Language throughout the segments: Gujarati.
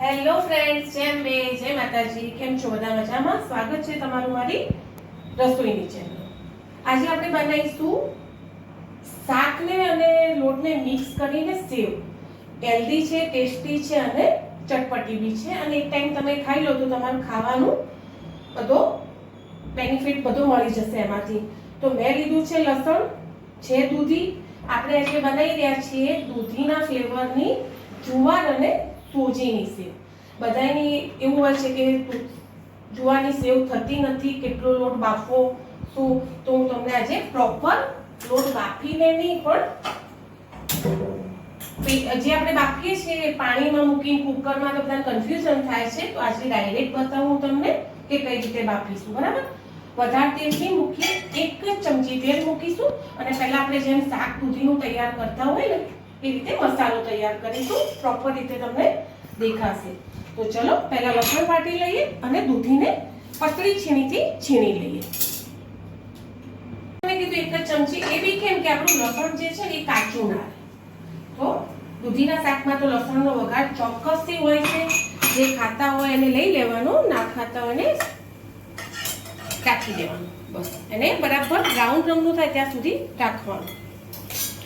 હેલો ફ્રેન્ડ્સ જેમ બે, જય માતાજી. કેમ છો? બધા મજામાં? સ્વાગત છે તમારું મારી રસોઈની ચેનલ આજે આપણે બનાવીશું શાકને અને લોટને મિક્સ કરીને સેવ હેલ્ધી છે ટેસ્ટી છે અને ચટપટી બી છે. અને એક ટાઈમ તમે ખાઈ લો તો તમારું ખાવાનું બધો બેનિફિટ બધો મળી જશે એમાંથી. તો મેં લીધું છે લસણ, છે દૂધી. આપણે આજે બનાવી રહ્યા છીએ દૂધીના ફ્લેવરની જુવાર અને સોજીની સેવ. બધાની એવું હોય છે કે જુવારની સેવ થતી નથી, કેટલો લોટ બાફવો શું તો હું તમને આજે પ્રોપર લોટ બાફીને નહીં, પણ જે આપણે બાફીએ છીએ પાણીમાં મૂકીને કુકરમાં તો બધા કન્ફ્યુઝન થાય છે, તો આજે ડાયરેક્ટ બતાવું તમને કે કઈ રીતે બાફીશું, બરાબર? વધારે તેલ મૂકીએ, એક જ ચમચી તેલ મૂકીશું, અને પહેલાં આપણે જેમ શાક દૂધીનું તૈયાર કરતા હોય ને, એ રીતે મસાલો તૈયાર કરીશું પ્રોપર રીતે તમને દેખાશે. તો ચલો, પહેલા લસણ વાટી લઈએ અને દૂધીને પતળી છીણીથી છીણી લઈએ. મેં કીધું એક જ ચમચી. એ બી કેમ કે આપણું લસણ જે છે એ કાચું ના તો દૂધીના શાકમાં તો લસણનો વઘાર ચોક્કસથી હોય છે. જે ખાતા હોય એને લઈ લેવાનો, ના ખાતા હોય રાખી દેવાનું. બસ. એને બરાબર બ્રાઉન રંગનું થાય ત્યાં સુધી રાખવાનું.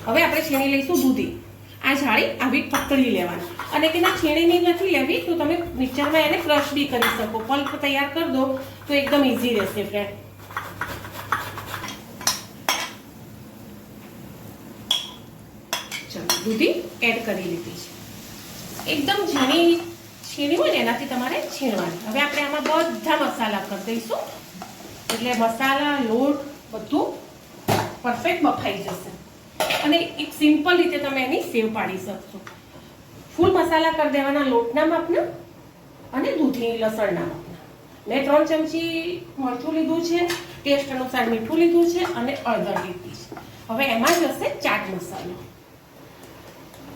હવે આપણે છીણી લઈશું દૂધી. આ જાળી આવી પકડી લેવાની. અને તેના છીણીની નથી લેવી, તો તમે મિક્સરમાં એને ક્રશ બી કરી શકો. પલ્પ તૈયાર કરી દો, તો એકદમ ઇઝી રહેશે ફ્રેન્ડ ચલો, દૂધી એડ કરી લીધી છે. એકદમ ઝીણી છીણી હોય ને, એનાથી તમારે છીણવાની. હવે આપણે આમાં બધા મસાલા કરી દઈશું. એટલે મસાલા, લોટ, બધું પરફેક્ટ બફાઈ જશે. અને એક સિમ્પલ રીતે તમે એની સેવ પાડી શકશો. ફૂલ મસાલા કરી દેવાના લોટના માપના અને દૂધી લસણના માપના. મેં ત્રણ ચમચી મરચું લીધું છે, ટેસ્ટ અનુસાર મીઠું લીધું છે અને અડધર લીધી છે. હવે એમાં જશે ચાટ મસાલો.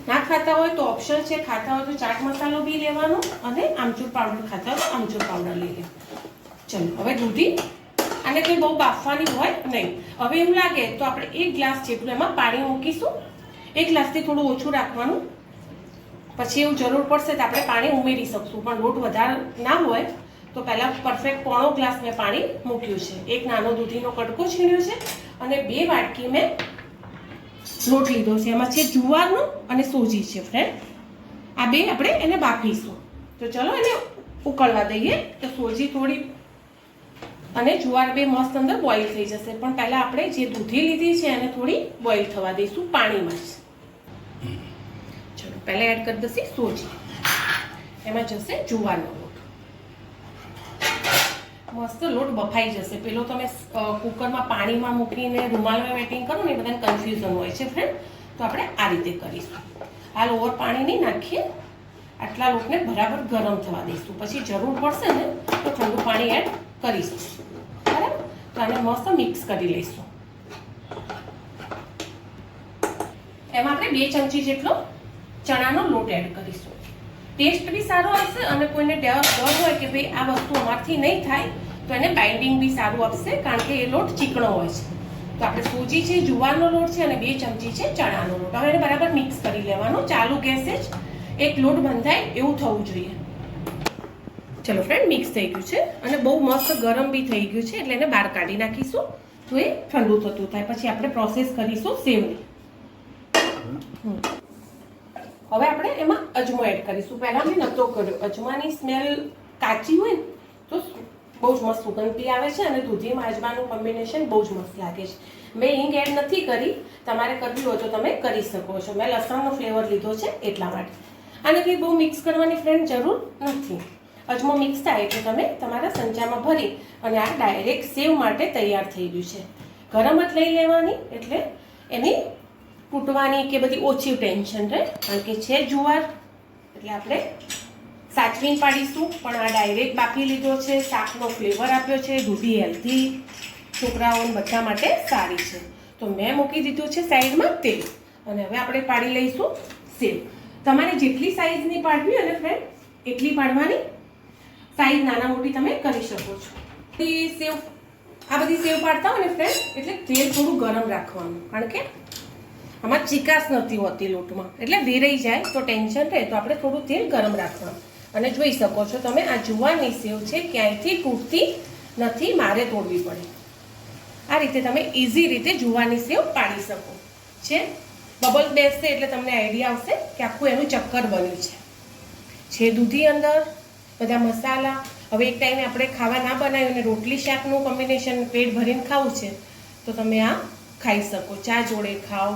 ના ખાતા હોય તો ઓપ્શન છે, ખાતા હોય તો ચાટ મસાલો બી લેવાનો અને આમચૂર પાવડર ખાતા હોય આમચૂર પાવડર લઈ લેવાનો. ચલો, હવે દૂધી આને કંઈ બહુ બાફવાની હોય નહીં. હવે એવું લાગે તો આપણે એક ગ્લાસ જેટલું એમાં પાણી મૂકીશું. એક ગ્લાસથી થોડું ઓછું રાખવાનું. પછી એવું જરૂર પડશે તો આપણે પાણી ઉમેરી શકશું. પણ લોટ વધારે ના હોય તો પહેલાં પરફેક્ટ પોણો ગ્લાસ મેં પાણી મૂક્યું છે. એક નાનો દૂધીનો કટકો છીણ્યો છે અને બે વાટકી મેં લોટ લીધો છે. એમાં છે જુવારનો અને સોજી છે ફ્રેન્ડ આ બે આપણે એને બાફીશું. તો ચલો એને ઉકળવા દઈએ. તો સોજી થોડી અને જુવાર બે મસ્ત અંદર બોઇલ થઈ જશે. પણ પહેલાં આપણે જે દૂધી લીધી છે એને થોડી બોઇલ થવા દઈશું પાણીમાં જ. ચલો, પહેલાં એડ કરી દઈશું સોજી. એમાં જશે જુવારનો લોટ. મસ્ત લોટ બફાઈ જશે. પેલો તમે કુકરમાં પાણીમાં મૂકીને રૂમાલમાં વેટિંગ કરો ને બધાને કન્ફ્યુઝન હોય છે ફ્રેન્ડ તો આપણે આ રીતે કરીશું. હાલ ઓવર પાણી નહીં નાખીએ. આટલા લોટને બરાબર ગરમ થવા દઈશું. પછી જરૂર પડશે ને, તો ઠંડુ પાણી એડ કરીશું બરાબર? તો આને મસ્ત મિક્સ કરી લઈશું. એમાં આપણે બે ચમચી જેટલો ચણાનો લોટ એડ કરીશું. ટેસ્ટ બી સારો આવશે અને કોઈને ડર હોય કે ભાઈ આ વસ્તુ અમારથી નહીં થાય, તો એને બાઇન્ડિંગ બી સારું આપશે, કારણ કે એ લોટ ચીકણો હોય છે. તો આપણે સૂજી છે, જુવારનો લોટ છે અને બે ચમચી છે ચણાનો લોટ. હવે એને બરાબર મિક્સ કરી લેવાનો. ચાલુ ગેસે જ એક લોટ બંધાય, એવું થવું જોઈએ. ચલો ફ્રેન્ડ મિક્સ થઈ ગયું છે અને બહુ મસ્ત ગરમ બી થઈ ગયું છે, એટલે એને બહાર કાઢી નાખીશું. તો એ ઠંડુ થતું થાય. પછી આપણે પ્રોસેસ કરીશું સેવની. હવે આપણે એમાં અજમો એડ કરીશું. પહેલાં મેં નહોતો કર્યો. અજમાની સ્મેલ કાચી હોય ને, તો બહુ જ મસ્ત સુગંધ આવે છે અને દૂધીમાં અજમાનું કોમ્બિનેશન બહુ જ મસ્ત લાગે છે. મેં હિંગ એડ નથી કરી. તમારે કરવી હોય તો તમે કરી શકો છો. મેં લસણનો ફ્લેવર લીધો છે એટલા માટે. આને કંઈ બહુ મિક્સ કરવાની ફ્રેન્ડ જરૂર નથી. અજમો મિક્સ થાય એટલે તમે તમારા સંચામાં ભરી અને આ ડાયરેક્ટ સેવ માટે તૈયાર થઈ ગયું છે. ગરમ જ લઈ લેવાની, એટલે એની તૂટવાની કે બધી ઓછી ટેન્શન રહે, કારણ કે છે જુવાર. એટલે આપણે સાચવીને પાડીશું, પણ આ ડાયરેક્ટ બાફી લીધો છે, શાકનો ફ્લેવર આપ્યો છે, દૂધી હેલ્ધી છોકરાઓને બધા માટે સારી છે. તો મેં મૂકી દીધું છે સાઈડમાં તેલ. અને હવે આપણે પાડી લઈશું સેવ તમારે જેટલી સાઈઝની પાડવી અને ફ્રેન્ડ એટલી પાડવાની સાઈઝ નાના મોટી તમે કરી શકો છો. બધી સેવ, આ બધી સેવ પાડતા હોય ને ફ્રેન્ડ એટલે તેલ થોડું ગરમ રાખવાનું. કારણ કે આમાં ચિકાસ નથી હોતી લોટમાં. એટલે વેરાઈ જાય, તો ટેન્શન રહે, તો આપણે થોડું તેલ ગરમ રાખવાનું. અને જોઈ શકો છો તમે, આ જુવારની સેવ છે, ક્યાંયથી તૂટતી નથી, મારે તોડવી પડે. આ રીતે તમે ઇઝી રીતે જુવારની સેવ પાડી શકો. છે? બબલ બેસશે એટલે તમને આઈડિયા આવશે કે આખું એનું ચક્કર બન્યું છે. છે દૂધી અંદર? બધા મસાલા. હવે એક ટાઈમે આપણે ખાવા ના બનાવ્યું અને રોટલી શાકનું કોમ્બિનેશન પેટ ભરીને ખાવું છે, તો તમે આ ખાઈ શકો. ચા જોડે ખાઓ,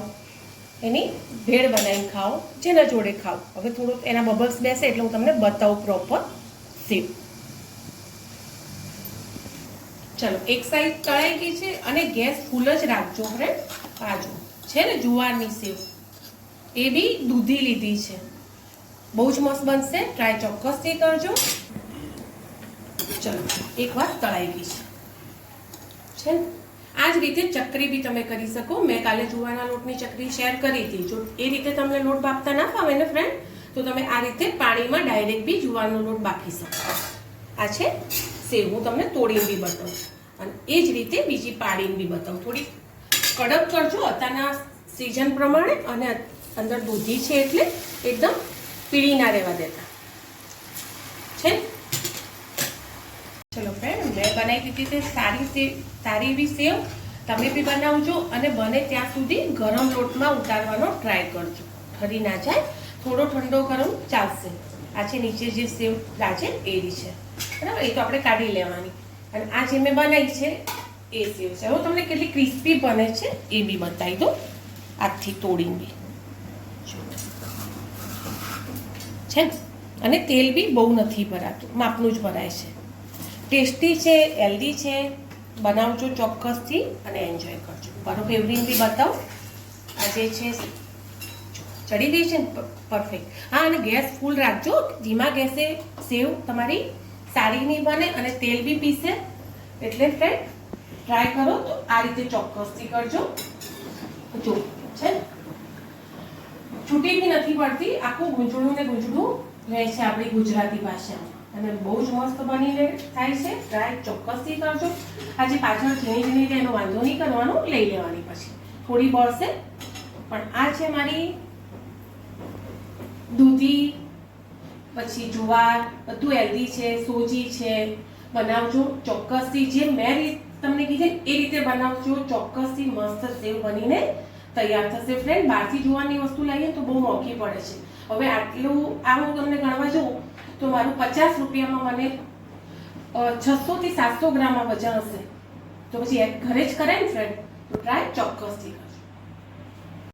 એની ભેળ બનાવીને ખાઓ, જેના જોડે ખાઓ. હવે થોડુંક એના બબલ્સ બેસે એટલે હું તમને બતાવું પ્રોપર સેવ ચલો, એક સાઈડ તળાઈ ગઈ છે અને ગેસ ફૂલ જ રાખજો ફ્રેન્ડ આ છે ને જુવારની સેવ? એ બી દૂધી લીધી છે. બહુ જ મસ્ત બનશે. ટ્રાય ચોક્કસથી કરજો. ચલો એક વાર તળાઈ ગઈ છે છે ને? આ જ રીતે ચકરી બી તમે કરી શકો. મેં કાલે જુવાના લોટની ચકરી શેર કરી હતી. જો એ રીતે તમને લોટ બાફતા ના ફાવે ને ફ્રેન્ડ તો તમે આ રીતે પાણીમાં ડાયરેક્ટ બી જુવારનો લોટ બાફી શકો. આ છે સેવ. હું તમને તોડીને બી બતાવું. અને એ જ રીતે બીજી પાડીને બી બતાવું. થોડી કડક કરજો. અત્યારના સિઝન પ્રમાણે અને અંદર દૂધી છે એટલે એકદમ પીળી ના રહેવા દેતા. છે? ચલો ફ્રેન્ડ મેં બનાવી દીધી તે સારી સેવ સારી એવી સેવ. તમે બી બનાવજો અને બને ત્યાં સુધી ગરમ લોટમાં ઉતારવાનો ટ્રાય કરજો. ઠરી ના જાય, થોડો ઠંડો ગરમ ચાલશે. આ છે નીચે જે સેવ લાગે એવી છે. બરાબર? એ તો આપણે કાઢી લેવાની. અને આ જે મેં બનાવી છે, એ સેવ છે. હું તમને કેટલી ક્રિસ્પી બને છે એ બી બતાવી દો આજથી તોડીને બી જો. છે. ને અને તેલ બી બહુ નથી ભરાતું. માપનું જ ભરાય છે. ટેસ્ટી છે, હેલ્ધી છે. બનાવજો ચોક્કસથી અને એન્જોય કરજો. મારો ફેવરિટ બી બતાવો. આ જે છે, ચડી ગઈ છે ને? પરફેક્ટ હા, અને ગેસ ફૂલ રાખજો. ધીમા ગેસે સેવ તમારી સારી નહીં બને અને તેલ બી પીસે. એટલે ફ્રેન્ડ ટ્રાય કરો તો આ રીતે ચોક્કસથી કરજો. જો, છે છૂટી બી નથી પડતી. આખું ગૂંચળું ને ગૂંચળું રહે છે આપણી ગુજરાતી ભાષામાં. અને બહુ જ મસ્ત બનીને થાય છે. ટ્રાય ચોક્કસથી કરજો. આજે પાછળ ઝીણી ઝીણી રહે એનો વાંધો નહીં કરવાનો, લઈ લેવાની પછી. થોડી બળશે, પણ આ છે મારી દૂધી, પછી જુવાર, બધું હેલ્ધી છે, સોજી છે. બનાવજો ચોક્કસથી. જે મેં રીત તમને કીધી એ રીતે બનાવજો. ચોક્કસથી મસ્ત સેવ બનીને તૈયાર થશે. ફ્રેન્ડ બહારથી જોવાની વસ્તુ લઈએ તો બહુ મોંઘી પડે છે. હવે આટલું, આ હું તમને ગણવા જાઉં, તો મારું પચાસ રૂપિયામાં મને છસો થી સાતસો ગ્રામમાં વજન હશે. તો પછી ઘરે જ કરે ને ફ્રેન્ડ તો ટ્રાય ચોક્કસથી